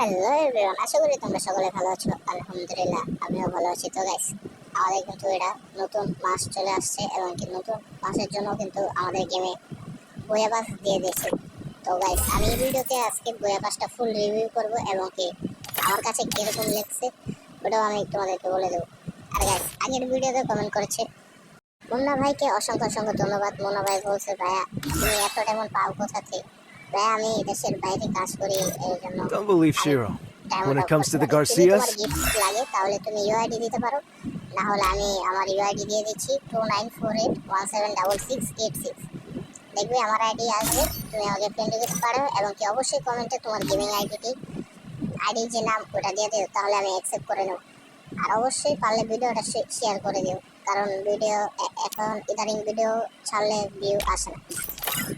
Hello everyone, আশা করি তোমরা সকলে ভালো আছো। আলহামদুলিল্লাহ, আমিও ভালো আছি। তো গাইস আমাদের কিন্তু এটা নতুন মাস চলে আসছে এবং কি নতুন মাসের জন্য কিন্তু আমাদের গেমে বইয়া পাস দিয়ে দিয়েছে। তো গাইস আমি এই ভিডিওতে আজকে বইয়া পাসটা ফুল রিভিউ করব এবং কি আমার কাছে কীরকম লেগছে ওটাও আমি তোমাদেরকে বলে দেবো। আর গাইস আগের ভিডিওতে কমেন্ট করেছে, মুন্না ভাইকে অসংখ্য অসংখ্য ধন্যবাদ। মুন্না ভাই বলছে, ভাইয়া, তুমি এত তেমন পাও কোথা থেকে? আমি দেশের বাইরে কাজ করি এই জন্য Don't believe Shiro. When it comes to the Garcias? লাগে তাহলে তুমি ইউআইডি দিতে পারো না হলে আমি আমার ইউআইডি দিয়ে দিচ্ছি two nine four eight one seven double six eight six দেখবে আমার আইডি আসবে তুমি আমাকে ফ্রেন্ড রিকোয়েস্ট পারো এবং কি অবশ্যই কমেন্টে তোমার গেমিং আইডিটি আইডি যে নাম ওটা দিয়ে দিও তাহলে আমি অ্যাকসেপ্ট করে নেব আর অবশ্যই পারলে ভিডিওটা শেয়ার করে দিও কারণ ভিডিও এখন ইদানিং ভিডিও ছাড়লে ভিউ আসে না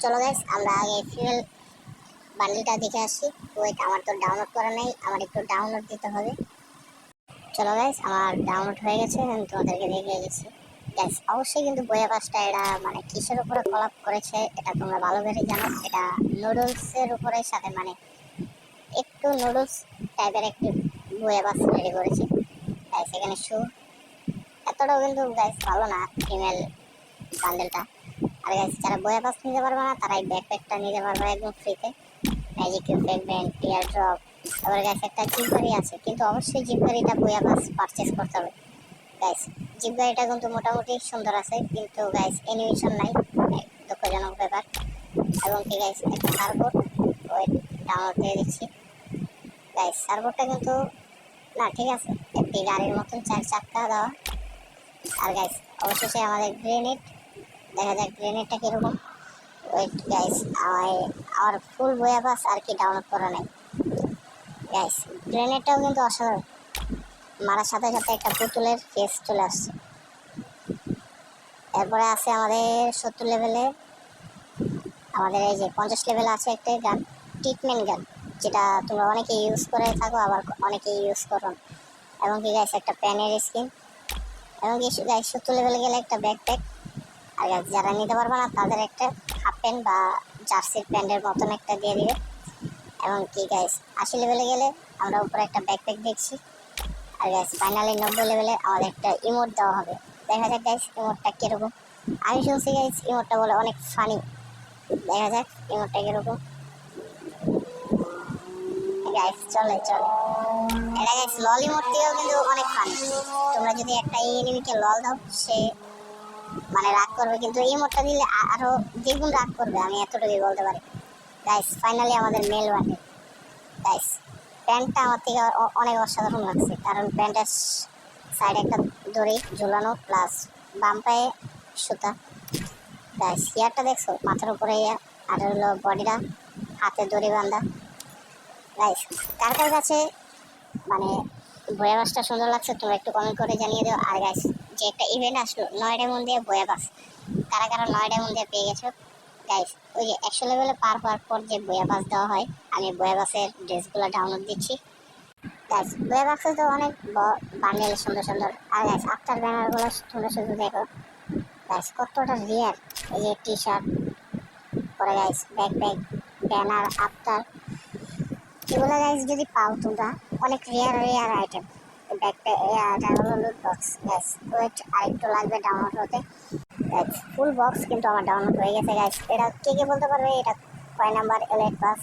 চলো গাইস আমরা আগে ফিমেল বান্ডিলটা দেখে আসি। ওয়েট আমার তো ডাউনলোড করা নেই, আমার একটু ডাউনলোড দিতে হবে। চলো গাইস আমার ডাউনলোড হয়ে গেছে, আমি তোমাদেরকে দেখে গেছি গাইস অবশ্যই কিন্তু বইয়া পাসটা এটা মানে কিসের উপরে কলাপ করেছে, এটা তোমরা ভালো করে জানো। এটা নুডলসের উপরে সাথে মানে একটু নুডলস টাইপের একটি বইয়া পাস রেডি করেছে। গাইস এখানে শু এতটাও কিন্তু গাইস ভালো না ফিমেল বান্ডেলটা। আর গাইস যারা বইয়া পাস নিতে পারবে না, তারা এই ব্যাকপ্যাকটা নিতে পারবে একদম ফ্রিতে ম্যাজিক ফ্রেগমেন্ট টিয়ার ড্রপ তারপরে গাইস একটা জিপ আছে, কিন্তু অবশ্যই জিপ গাড়িটা বইয়া পাস পারচেস করতে হবে। গাইস জিপ গাড়িটা কিন্তু মোটামুটি সুন্দর আছে, কিন্তু গাইস অ্যানিমেশন নাই দুঃখজনক ব্যাপার। এবং কি গাইস একটা সার্বোর্ড ওয়েট ডাউনলোড দিয়ে দিচ্ছি। গাইস সার্বোর্ডটা কিন্তু, না, ঠিক আছে, একটি গাড়ির মতন চার চাক্কা দেওয়া। আর গাইস অবশেষে আমাদের গ্রেনেড দেখা যাক গ্রেনেডটা কীরকম। ওয়েট গাইস আমার ফুল বইয়া পাস আর কি ডাউনলোড করা নেই। গাইস গ্রেনেডটাও কিন্তু অসাধারণ। মারার সাথে সাথে একটা পুতুলের ফেস চলে আসছে। এরপরে আছে আমাদের সত্তর লেভেলে আমাদের এই যে পঞ্চাশ লেভেলে আছে একটা গান ট্রিটমেন্ট গান যেটা তোমরা অনেকে ইউজ করে থাকো, আবার অনেকে ইউজ করো। এবং কি গাইস একটা প্যানের স্কিন এবং কি গাইস সত্তর লেভেলে গেলে একটা ব্যাকপ্যাক আর যারা নিতে পারবে না, তাদের একটা হাফ প্যান্ট বা জার্সির প্যান্টের মতন একটা দিয়ে দিবে। এবং কি গাইস আশি লেভেলে গেলে আমরা উপরে একটা ব্যাকপ্যাক দেখছি। আর গাইস ফাইনালি নব্বই লেভেলে আমাদের একটা ইমোট দেওয়া হবে। দেখা যাক গাইস ইমোটটা কীরকম। আমি শুনছি গাইস ইমোটটা বলে অনেক ফানি দেখা যাক ইমোটটা কীরকম। গাইস চলে চলে। এটা গাইস লল ইমোট দিয়েও কিন্তু অনেক ফানি তোমরা যদি একটা এনিমিকে লল দাও, সে মানে রাগ করবে, কিন্তু এই মোটটা দিলে আ- আরও দ্বিগুণ রাগ করবে, আমি এতটুকুই বলতে পারি। গাইস ফাইনালি আমাদের মেল ওয়ানে গাইস প্যান্টটা আমার থেকে অনেক অসাধারণ লাগছে, কারণ প্যান্টের সাইডে একটা দড়ি ঝুলানো প্লাস বাম পায়ে সুতা। গাইস ইয়ারটা দেখছ? মাথার উপরে আর হলো বডিটা হাতে দড়ি বান্ধা গাইস কার কার কাছে মানে বয়া বাসটা সুন্দর লাগছে, তোমরা একটু কমেন্ট করে জানিয়ে দিও। আর গাইস যে একটা ইভেন্ট আসলো, নয় ডায়মন্ড দিয়ে বয়া বাস। কারা কারা নয় ডায়মন্ড দিয়ে পেয়ে গেছো? গাইস ওই যে একশো লেভেলে পার পাওয়ার পর যে বয়া বাস দেওয়া হয়, আমি বয়া বাসের ড্রেসগুলো ডাউনলোড দিচ্ছি। গাইস বয়া বাসে তো অনেক বান্ডেল সুন্দর সুন্দর। আর গাইস আফটার ব্যানারগুলো তোমরা শুধু দেখো। গাইস কতটা রিয়ার এই যে টি শার্ট পরে গাইস ব্যাকপ্যাক ব্যানার আফটার এগুলো গাইস যদি পাও তোমরা অনেক রেয়ার রেয়ার আইটেম ব্যাকপ্যাক এটা হলো লুট বক্স গাইস ওয়েট আরেকটু লাগবে ডাউনলোড হতে। ফুল বক্স কিন্তু আমার ডাউনলোড হয়ে গেছে গাইস এটা কে কে বলতে পারবে? এটা কয় নাম্বার এলাইট পাস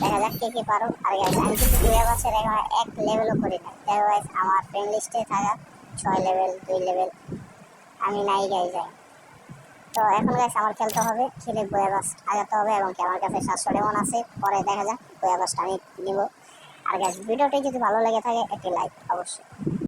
দেখা যাক কে কে পারো আর গাইস আমি কিন্তু দুই বাসের এখন এক লেভেলও করি না। দেখো গাইস আমার ফ্রেন্ড লিস্টে থাকা ছয় লেভেল দুই লেভেল আমি নাই গাই যাই। তো এখন গাইস আমার খেলতে হবে। খেলে বয়া বাস আগাতে হবে এবং কি, আমার কাছে সাতশো ডেমন আছে। পরে দেখা যাক বয়া বাসটা আমি নিব। আর গাইস ভিডিওটি যদি ভালো লেগে থাকে একটি লাইক অবশ্যই।